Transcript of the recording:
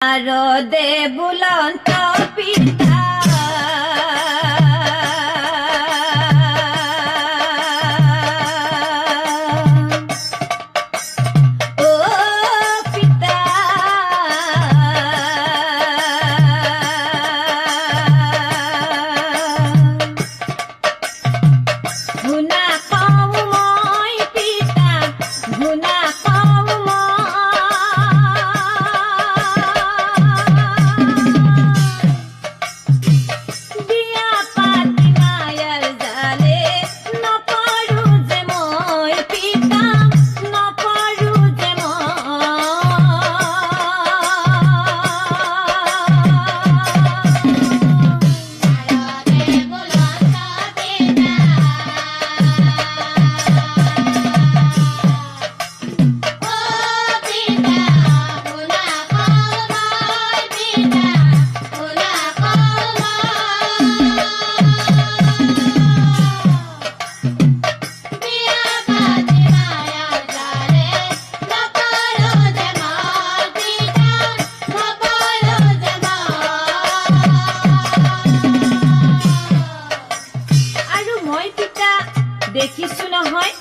আর দে বুলন্ত হয় পিতা দেখি নহয়